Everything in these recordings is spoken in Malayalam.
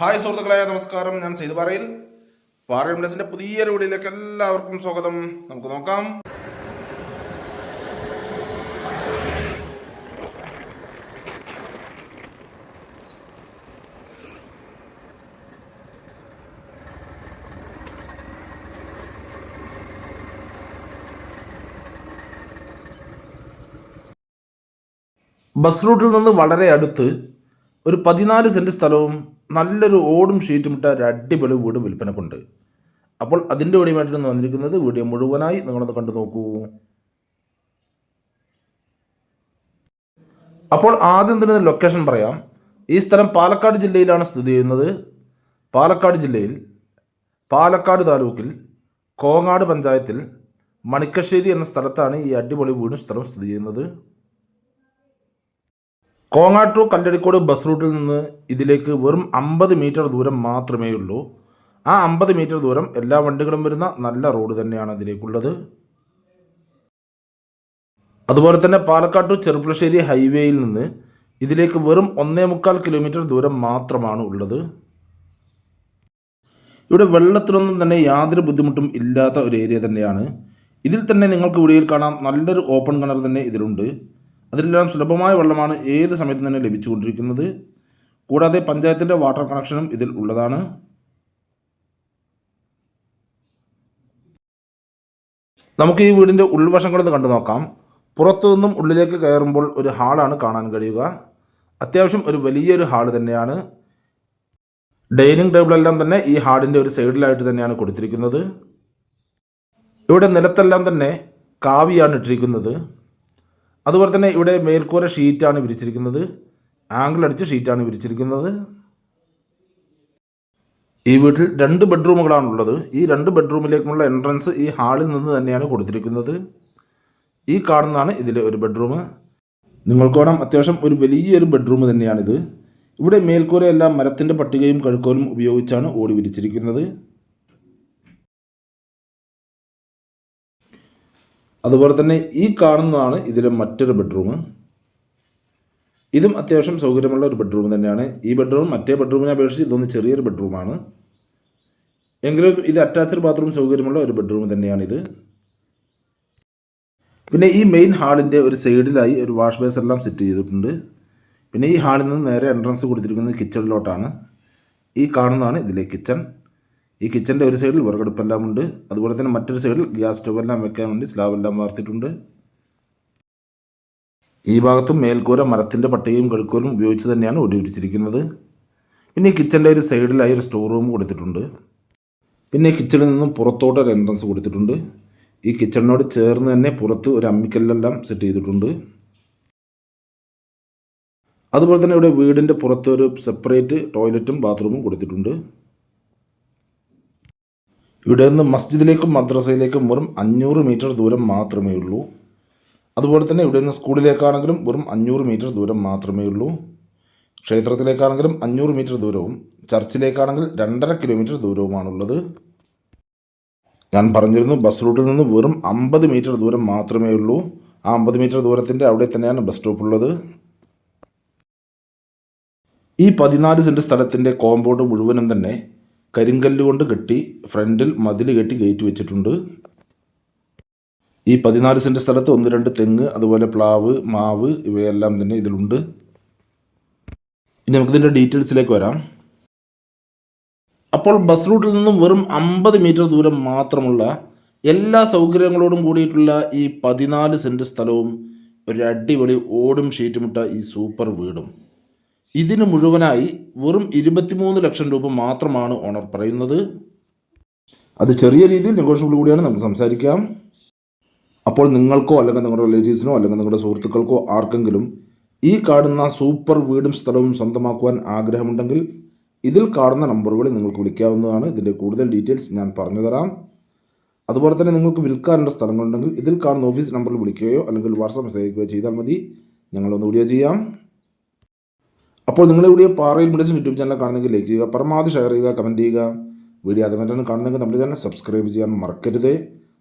ഹായ് സുഹൃത്തുക്കളായ നമസ്കാരം. ഞാൻ സെയ്ത് പറയിൽ. പ്ലസിന്റെ പുതിയ റോഡിലേക്ക് എല്ലാവർക്കും സ്വാഗതം. നമുക്ക് നോക്കാം. ബസ് റൂട്ടിൽ നിന്ന് വളരെ അടുത്ത് ഒരു പതിനാല് സെന്റ് സ്ഥലവും നല്ലൊരു ഓടും ഷീറ്റും ഇട്ട ഒരു അടിപൊളി വീടും വിൽപ്പനക്കുണ്ട്. അപ്പോൾ അതിന്റെ വീഡിയോമായിട്ടാണ് വന്നിരിക്കുന്നത് വീഡിയോ മുഴുവനായി നിങ്ങളൊന്ന് കണ്ടു നോക്കൂ. അപ്പോൾ ആദ്യം തന്നെ ലൊക്കേഷൻ പറയാം. ഈ സ്ഥലം പാലക്കാട് ജില്ലയിലാണ് സ്ഥിതി ചെയ്യുന്നത്. പാലക്കാട് ജില്ലയിൽ പാലക്കാട് താലൂക്കിൽ കോങ്ങാട് പഞ്ചായത്തിൽ മണിക്കശ്ശേരി എന്ന സ്ഥലത്താണ് ഈ അടിപൊളി വീടും സ്ഥലം സ്ഥിതി ചെയ്യുന്നത്. കോങ്ങാട് ടു കല്ലടിക്കോട് ബസ് റൂട്ടിൽ നിന്ന് ഇതിലേക്ക് വെറും അമ്പത് മീറ്റർ ദൂരം മാത്രമേ ഉള്ളൂ ആ അമ്പത് മീറ്റർ ദൂരം എല്ലാ വണ്ടികളും വരുന്ന നല്ല റോഡ് തന്നെയാണ് ഇതിലേക്കുള്ളത് അതുപോലെ തന്നെ പാലക്കാട് ടു ചെറുപ്പുളശ്ശേരി ഹൈവേയിൽ നിന്ന് ഇതിലേക്ക് വെറും ഒന്നേ മുക്കാൽ കിലോമീറ്റർ ദൂരം മാത്രമാണ് ഉള്ളത്. ഇവിടെ വെള്ളത്തിനൊന്നും തന്നെ യാതൊരു ബുദ്ധിമുട്ടും ഇല്ലാത്ത ഒരു ഏരിയ തന്നെയാണ്. ഇതിൽ തന്നെ നിങ്ങൾക്ക് വീഡിയോയിൽ കാണാം. നല്ലൊരു ഓപ്പൺ കിണർ തന്നെ ഇതിലുണ്ട്. അതിലെല്ലാം സുലഭമായ വെള്ളമാണ് ഏത് സമയത്തും തന്നെ ലഭിച്ചുകൊണ്ടിരിക്കുന്നത്. കൂടാതെ പഞ്ചായത്തിന്റെ വാട്ടർ കണക്ഷനും ഇതിൽ ഉള്ളതാണ്. നമുക്ക് ഈ വീടിന്റെ ഉൾവശം കൂടെ കണ്ടു നോക്കാം. പുറത്തു നിന്നും ഉള്ളിലേക്ക് കയറുമ്പോൾ ഒരു ഹാളാണ് കാണാൻ കഴിയുക. അത്യാവശ്യം ഒരു വലിയൊരു ഹാൾ തന്നെയാണ്. ഡൈനിങ് ടേബിളെല്ലാം തന്നെ ഈ ഹാളിന്റെ ഒരു സൈഡിലായിട്ട് തന്നെയാണ് കൊടുത്തിരിക്കുന്നത്. ഇവിടെ നിലത്തെല്ലാം തന്നെ കാവിയാണ് ഇട്ടിരിക്കുന്നത്. അതുപോലെ തന്നെ ഇവിടെ മേൽക്കൂര ഷീറ്റാണ് വിരിച്ചിരിക്കുന്നത്. ആംഗിൾ അടിച്ച് ഷീറ്റാണ് വിരിച്ചിരിക്കുന്നത്. ഈ വീട്ടിൽ രണ്ട് ബെഡ്റൂമുകളാണുള്ളത്. ഈ രണ്ട് ബെഡ്റൂമിലേക്കുള്ള എൻട്രൻസ് ഈ ഹാളിൽ നിന്ന് തന്നെയാണ് കൊടുത്തിരിക്കുന്നത്. ഈ കാണുന്നതാണ് ഇതിലെ ഒരു ബെഡ്റൂം. നിങ്ങൾക്ക് വേണം അത്യാവശ്യം ഒരു വലിയൊരു ബെഡ്റൂം തന്നെയാണിത്. ഇവിടെ മേൽക്കൂരയെല്ലാം മരത്തിന്റെ പട്ടികയും കഴുക്കോലും ഉപയോഗിച്ചാണ് ഓടി വിരിച്ചിരിക്കുന്നത്. അതുപോലെ തന്നെ ഈ കാണുന്നതാണ് ഇതിലെ മറ്റൊരു ബെഡ്റൂം ഇതും അത്യാവശ്യം സൗകര്യമുള്ള ഒരു ബെഡ്റൂം തന്നെയാണ്. ഈ ബെഡ്റൂം മറ്റേ ബെഡ്റൂമിനെ അപേക്ഷിച്ച് ഇതൊന്ന് ചെറിയൊരു ബെഡ്റൂമാണ് എങ്കിലും ഇത് അറ്റാച്ച്ഡ് ബാത്റൂം സൗകര്യമുള്ള ഒരു ബെഡ്റൂം തന്നെയാണ് ഇത്. പിന്നെ ഈ മെയിൻ ഹാളിന്റെ ഒരു സൈഡിലായി ഒരു വാഷ് ബേസ് എല്ലാം സെറ്റ് ചെയ്തിട്ടുണ്ട്. പിന്നെ ഈ ഹാളിൽ നിന്ന് നേരെ എൻട്രൻസ് കൊടുത്തിരിക്കുന്നത് കിച്ചണിലോട്ടാണ് ഈ കാണുന്നതാണ് ഇതിലെ കിച്ചൺ ഈ കിച്ചന്റെ ഒരു സൈഡിൽ വിറകടുപ്പെല്ലാം ഉണ്ട്. അതുപോലെ തന്നെ മറ്റൊരു സൈഡിൽ ഗ്യാസ് സ്റ്റവ് എല്ലാം വെക്കാൻ വേണ്ടി സ്ലാബെല്ലാം വാർത്തിട്ടുണ്ട്. ഈ ഭാഗത്തും മേൽക്കൂര മരത്തിന്റെ പട്ടികയും കഴുക്കോലും ഉപയോഗിച്ച് തന്നെയാണ് ഒടിവിരിച്ചിരിക്കുന്നത് പിന്നെ കിച്ചന്റെ ഒരു സൈഡിലായി ഒരു സ്റ്റോർ റൂം കൊടുത്തിട്ടുണ്ട്. പിന്നെ കിച്ചണിൽ നിന്നും പുറത്തോട്ട് ഒരു എൻട്രൻസ് കൊടുത്തിട്ടുണ്ട്. ഈ കിച്ചണിനോട് ചേർന്ന് തന്നെ പുറത്ത് ഒരു അമ്മിക്കല്ലെല്ലാം സെറ്റ് ചെയ്തിട്ടുണ്ട്. അതുപോലെ തന്നെ ഇവിടെ വീടിന്റെ പുറത്ത് ഒരു സെപ്പറേറ്റ് ടോയ്ലറ്റും ബാത്റൂമും കൊടുത്തിട്ടുണ്ട്. ഇവിടെ നിന്ന് മസ്ജിദിലേക്കും മദ്രസയിലേക്കും വെറും അഞ്ഞൂറ് മീറ്റർ ദൂരം മാത്രമേ ഉള്ളൂ. അതുപോലെ തന്നെ ഇവിടെ നിന്ന് സ്കൂളിലേക്കാണെങ്കിലും വെറും അഞ്ഞൂറ് മീറ്റർ ദൂരം മാത്രമേ ഉള്ളൂ. ക്ഷേത്രത്തിലേക്കാണെങ്കിലും അഞ്ഞൂറ് മീറ്റർ ദൂരവും ചർച്ചിലേക്കാണെങ്കിൽ രണ്ടര കിലോമീറ്റർ ദൂരവുമാണുള്ളത്. ഞാൻ പറഞ്ഞിരുന്നു ബസ് റൂട്ടിൽ നിന്ന് വെറും അമ്പത് മീറ്റർ ദൂരം മാത്രമേ ഉള്ളൂ. ആ അമ്പത് മീറ്റർ ദൂരത്തിന്റെ അവിടെ തന്നെയാണ് ബസ് സ്റ്റോപ്പ് ഉള്ളത് ഈ പതിനാല് സെന്റ് സ്ഥലത്തിന്റെ കോമ്പൗണ്ട് മുഴുവനും തന്നെ കരിങ്കല്ല് കൊണ്ട് കെട്ടി ഫ്രണ്ടിൽ മതിൽ കെട്ടി ഗേറ്റ് വെച്ചിട്ടുണ്ട്. ഈ പതിനാല് സെന്റ് സ്ഥലത്ത് ഒന്ന് രണ്ട് തെങ്ങ് അതുപോലെ പ്ലാവ് മാവ് ഇവയെല്ലാം തന്നെ ഇതിലുണ്ട്. ഇനി നമുക്കിതിന്റെ ഡീറ്റെയിൽസിലേക്ക് വരാം. അപ്പോൾ ബസ് റൂട്ടിൽ നിന്നും വെറും അമ്പത് മീറ്റർ ദൂരം മാത്രമുള്ള എല്ലാ സൗകര്യങ്ങളോടും കൂടിയിട്ടുള്ള ഈ പതിനാല് സെന്റ് സ്ഥലവും ഒരു അടിപൊളി ഓടും ഷീറ്റുമിട്ട ഈ സൂപ്പർ വീടും. ഇതിന് മുഴുവനായി വെറും ഇരുപത്തിമൂന്ന് ലക്ഷം രൂപ മാത്രമാണ് ഓണർ പറയുന്നത്. അത് ചെറിയ രീതിയിൽ നെഗോഷ്യബിൾ കൂടിയാണ് നമുക്ക് സംസാരിക്കാം. അപ്പോൾ നിങ്ങൾക്കോ അല്ലെങ്കിൽ നിങ്ങളുടെ റിലേറ്റീവ്സിനോ അല്ലെങ്കിൽ നിങ്ങളുടെ സുഹൃത്തുക്കൾക്കോ ആർക്കെങ്കിലും ഈ കാണുന്ന സൂപ്പർ വീടും സ്ഥലവും സ്വന്തമാക്കുവാൻ ആഗ്രഹമുണ്ടെങ്കിൽ ഇതിൽ കാണുന്ന നമ്പറുകളിൽ നിങ്ങൾക്ക് വിളിക്കാവുന്നതാണ്. ഇതിന്റെ കൂടുതൽ ഡീറ്റെയിൽസ് ഞാൻ പറഞ്ഞു തരാം. അതുപോലെ തന്നെ നിങ്ങൾക്ക് വിൽക്കാനുള്ള സ്ഥലങ്ങളുണ്ടെങ്കിൽ ഇതിൽ കാണുന്ന ഓഫീസ് നമ്പറിൽ വിളിക്കുകയോ അല്ലെങ്കിൽ വാട്സാപ്പ് മെസ്സേജ് ചെയ്താൽ മതി. ഞങ്ങളൊന്ന് വീഡിയോ ചെയ്യാം. അപ്പോൾ നിങ്ങൾ കൂടിയ പാറയിൽ മെഡിസിൻ യൂട്യൂബ് ചാനൽ കാണുന്നെങ്കിൽ ലൈക്ക് ചെയ്യുക പരമാവധി ഷെയർ ചെയ്യുക കമന്റ് ചെയ്യുക. വീഡിയോ ആദ്യമായിട്ടാണ് കാണുന്നെങ്കിൽ നമ്മുടെ ചാനൽ സബ്സ്ക്രൈബ് ചെയ്യാൻ മറക്കരുത്.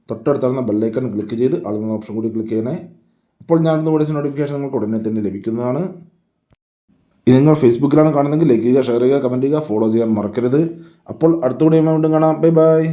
തൊട്ടടുത്തുള്ള ബെല്ലൈക്കൺ ക്ലിക്ക് ചെയ്ത് അളന്ന ഓപ്ഷൻ കൂടി ക്ലിക്ക് ചെയ്യണേ. അപ്പോൾ ഞാനിന്ന് വീഡിയോസ് നോട്ടിഫിക്കേഷൻ നിങ്ങൾക്ക് ഉടനെ തന്നെ ലഭിക്കുന്നതാണ്. ഇനി നിങ്ങൾ ഫേസ്ബുക്കിലാണ് കാണുന്നതെങ്കിൽ ലൈക്ക് ചെയ്യുക ഷെയർ ചെയ്യുക കമന്റ് ചെയ്യുക ഫോളോ ചെയ്യാൻ മറക്കരുത്. അപ്പോൾ അടുത്ത വീഡിയോ വീണ്ടും കാണാം. Bye bye